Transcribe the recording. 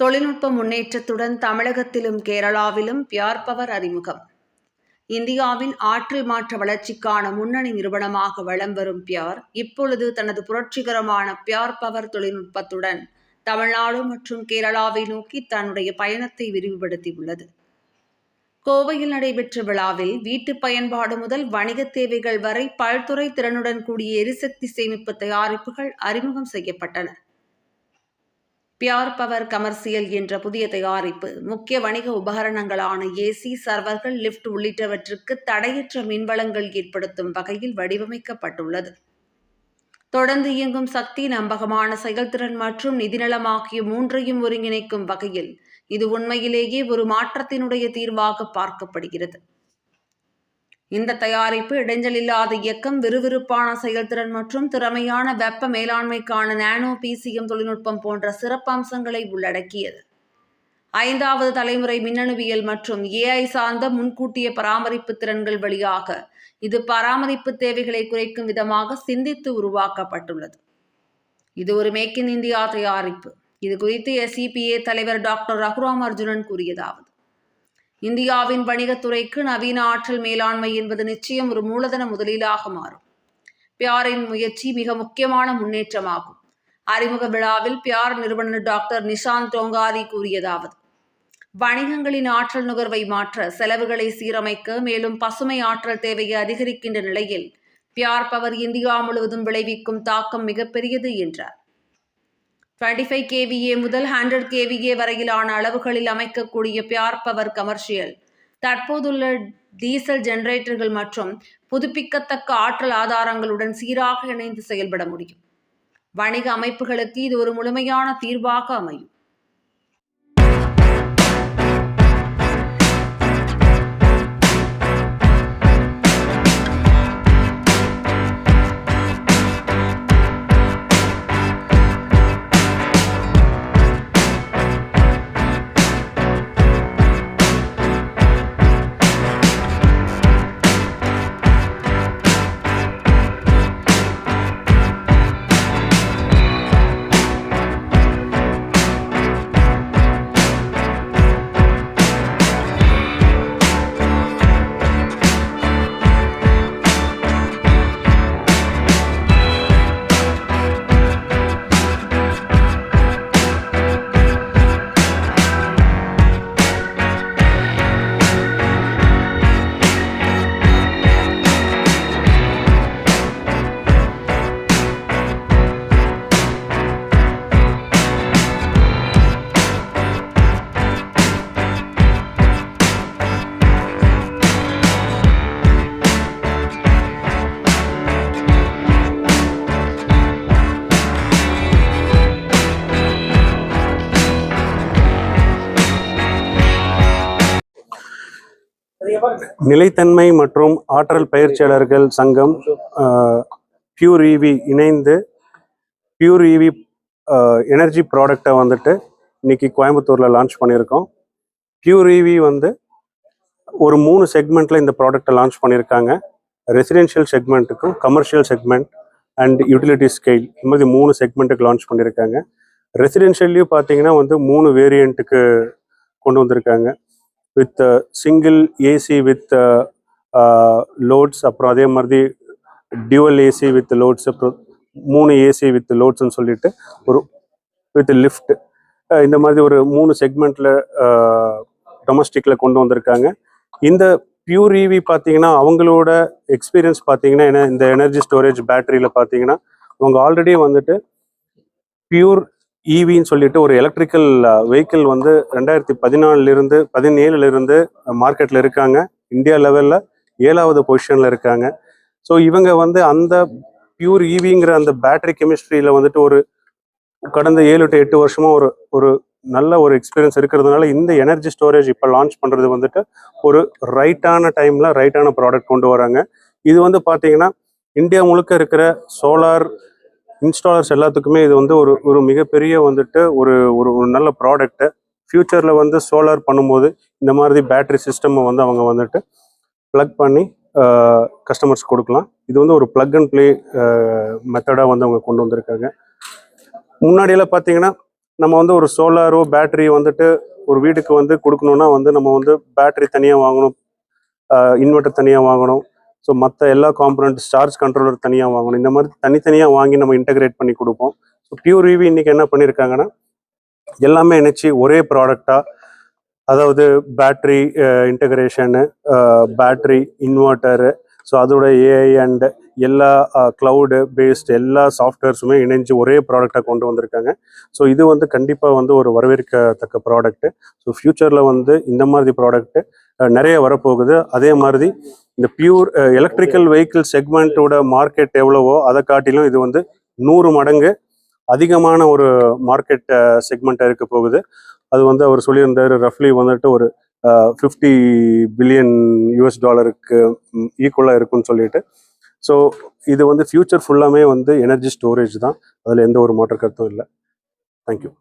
தொழில்நுட்ப முன்னேற்றத்துடன் தமிழகத்திலும் கேரளாவிலும் பியார் பவர் அறிமுகம். இந்தியாவின் ஆற்றல் மாற்ற வளர்ச்சிக்கான முன்னணி நிறுவனமாக வலம் வரும் பியார் இப்பொழுது தனது புரட்சிகரமான பியார் பவர் தொழில்நுட்பத்துடன் தமிழ்நாடு மற்றும் கேரளாவை நோக்கி தன்னுடைய பயணத்தை விரிவுபடுத்தியுள்ளது. கோவையில் நடைபெற்ற விழாவில் வீட்டு பயன்பாடு முதல் வணிக தேவைகள் வரை பல்துறை திறனுடன் கூடிய எரிசக்தி சேமிப்பு தயாரிப்புகள் அறிமுகம் செய்யப்பட்டன. பியார் பவர் கமர்சியல் என்ற புதிய தயாரிப்பு முக்கிய வணிக உபகரணங்களான ஏசி சர்வர்கள் லிஃப்ட் உள்ளிட்டவற்றுக்கு தடையற்ற மின்வளங்கள் ஏற்படுத்தும் வகையில் வடிவமைக்கப்பட்டுள்ளது. தொடர்ந்து இயங்கும் சக்தி நம்பகமான செயல்திறன் மற்றும் நிதிநலம் ஆகிய மூன்றையும் ஒருங்கிணைக்கும் வகையில் இது உண்மையிலேயே ஒரு மாற்றத்தினுடைய தீர்வாக பார்க்கப்படுகிறது. இந்த தயாரிப்பு இடைஞ்சல் இல்லாத இயக்கம் விறுவிறுப்பான செயல்திறன் மற்றும் திறமையான வெப்ப மேலாண்மைக்கான நானோ பிசிஎம் தொழில்நுட்பம் போன்ற சிறப்பம்சங்களை உள்ளடக்கியது. ஐந்தாவது தலைமுறை மின்னணுவியல் மற்றும் ஏஐ சார்ந்த முன்கூட்டிய பராமரிப்பு திறன்கள் வழியாக இது பராமரிப்பு தேவைகளை குறைக்கும் விதமாக சிந்தித்து உருவாக்கப்பட்டுள்ளது. இது ஒரு மேக் இன் இந்தியா தயாரிப்பு. இது குறித்து எஸ்இபிஏ தலைவர் டாக்டர் ரகுராம் அர்ஜுனன் கூறியதாவது. இந்தியாவின் வணிகத்துறைக்கு நவீன ஆற்றல் மேலாண்மை என்பது நிச்சயம் ஒரு மூலதன முதலீடாக மாறும். பியாரின் முயற்சி மிக முக்கியமான முன்னேற்றமாகும். அறிமுக விழாவில் பியார் நிறுவனர் டாக்டர் நிஷாந்த் டோங்காரி கூறியதாவது வணிகங்களின் ஆற்றல் நுகர்வை மாற்ற செலவுகளை சீரமைக்க மேலும் பசுமை ஆற்றல் தேவையை அதிகரிக்கின்ற நிலையில் பியார் பவர் இந்தியா முழுவதும் விளைவிக்கும் தாக்கம் மிகப்பெரியது என்றார். டுவெண்ட்டி ஃபைவ் கேவிஏ முதல் ஹண்ட்ரட் கேவிஏ வரையிலான அளவுகளில் அமைக்கக்கூடிய பியார் பவர் கமர்ஷியல் தற்போதுள்ள டீசல் ஜெனரேட்டர்கள் மற்றும் புதுப்பிக்கத்தக்க ஆற்றல் ஆதாரங்களுடன் சீராக இணைந்து செயல்பட முடியும். வணிக அமைப்புகளுக்கு இது ஒரு முழுமையான தீர்வாக அமையும். நிலைத்தன்மை. மற்றும் ஆற்றல் பயிற்சியாளர்கள் சங்கம் பியூர் இவி இணைந்து பியூர் இவி எனர்ஜி ப்ராடக்டை வந்துட்டு இன்னைக்கு கோயம்புத்தூரில் லான்ச் பண்ணியிருக்கோம். பியூர் இவி வந்து ஒரு மூணு செக்மெண்ட்டில் இந்த ப்ராடக்டை லான்ச் பண்ணியிருக்காங்க. Residential செக்மெண்ட்டுக்கும் commercial segment and utility scale இந்த மாதிரி மூணு செக்மெண்ட்டுக்கு லான்ச் பண்ணியிருக்காங்க. ரெசிடென்ஷியல்லையும் பார்த்தீங்கன்னா வந்து மூணு வேரியண்ட்டுக்கு கொண்டு வந்திருக்காங்க. With single AC with loads அப்புறம் அதே மாதிரி டியூவல் ஏசி வித் லோட்ஸ் அப்புறம் மூணு ஏசி வித் லோட்ஸ்னு சொல்லிட்டு ஒரு வித் லிஃப்ட் இந்த மாதிரி ஒரு மூணு செக்மெண்ட்டில் டொமஸ்டிக்கில் கொண்டு வந்திருக்காங்க. இந்த பியூர் இவி பார்த்தீங்கன்னா அவங்களோட எக்ஸ்பீரியன்ஸ் பார்த்தீங்கன்னா என்ன இந்த எனர்ஜி ஸ்டோரேஜ் பேட்டரியில் பார்த்தீங்கன்னா அவங்க ஆல்ரெடி வந்துட்டு பியூர் ஈவின்னு சொல்லிட்டு ஒரு எலக்ட்ரிக்கல் வெஹிக்கிள் வந்து ரெண்டாயிரத்தி பதினாலிருந்து பதினேழுலேருந்து மார்க்கெட்டில் இருக்காங்க. இந்தியா லெவலில் ஏழாவது பொசிஷனில் இருக்காங்க. ஸோ இவங்க வந்து அந்த பியூர் ஈவிங்கிற அந்த பேட்டரி கெமிஸ்ட்ரியில் வந்துட்டு ஒரு கடந்த ஏழு டு எட்டு வருஷமாக ஒரு ஒரு நல்ல ஒரு எக்ஸ்பீரியன்ஸ் இருக்கிறதுனால இந்த எனர்ஜி ஸ்டோரேஜ் இப்போ லான்ச் பண்ணுறது வந்துட்டு ஒரு ரைட்டான டைமில் ரைட்டான ப்ராடக்ட் கொண்டு வராங்க. இது வந்து பார்த்தீங்கன்னா இந்தியா முழுக்க இருக்கிற சோலார் இன்ஸ்டாலர்ஸ் எல்லாத்துக்குமே இது வந்து ஒரு ஒரு மிகப்பெரிய வந்துட்டு ஒரு ஒரு ஒரு நல்ல ப்ராடக்ட்டு ஃப்யூச்சரில் வந்து சோலார் பண்ணும்போது இந்த மாதிரி பேட்ரி சிஸ்டமை வந்து அவங்க வந்துட்டு ப்ளக் பண்ணி கஸ்டமர்ஸ் கொடுக்கலாம். இது வந்து ஒரு ப்ளக் அண்ட் ப்ளே மெத்தடாக வந்து அவங்க கொண்டு வந்திருக்காங்க. முன்னாடியெல்லாம் பார்த்தீங்கன்னா நம்ம வந்து ஒரு சோலாரோ பேட்டரி வந்துட்டு ஒரு வீட்டுக்கு வந்து கொடுக்கணுன்னா வந்து நம்ம வந்து பேட்டரி தனியாக வாங்கணும். இன்வெர்ட்டர் தனியாக வாங்கணும். ஸோ மற்ற எல்லா காம்பனண்ட் சார்ஜ் கண்ட்ரோலர் தனியாக வாங்கணும். இந்த மாதிரி தனித்தனியாக வாங்கி நம்ம இன்டகிரேட் பண்ணி கொடுப்போம். ஸோ பியூர் ஈவி இன்னைக்கு என்ன பண்ணியிருக்காங்கன்னா எல்லாமே இணைச்சி ஒரே ப்ராடக்டாக அதாவது battery integration battery inverter so அதோட ஏஐ அண்ட் எல்லா க்ளவுடு பேஸ்ட் எல்லா சாஃப்ட்வேர்ஸுமே இணைஞ்சு ஒரே ப்ராடக்டாக கொண்டு வந்திருக்காங்க. ஸோ இது வந்து கண்டிப்பாக வந்து ஒரு வரவேற்கத்தக்க ப்ராடக்ட்டு ஸோ ஃப்யூச்சரில் வந்து இந்த மாதிரி ப்ராடக்ட்டு நிறைய வரப்போகுது. அதே மாதிரி இந்த பியூர் எலக்ட்ரிக்கல் வெஹிக்கிள் செக்மெண்ட்டோட மார்க்கெட் எவ்வளவோ அதை காட்டிலும் இது வந்து நூறு மடங்கு அதிகமான ஒரு மார்க்கெட் செக்மெண்ட்டாக இருக்க போகுது. அது வந்து அவர் சொல்லியிருந்தாரு ரஃப்லி வந்துட்டு ஒரு ஃபிஃப்டி பில்லியன் யூஎஸ் டாலருக்கு ஈக்குவலாக இருக்கும்னு சொல்லிட்டு. ஸோ இது வந்து ஃபியூச்சர் ஃபுல்லாமே வந்து எனர்ஜி ஸ்டோரேஜ் தான். அதில் எந்த ஒரு மாற்று கருத்தும் இல்லை தேங்க்யூ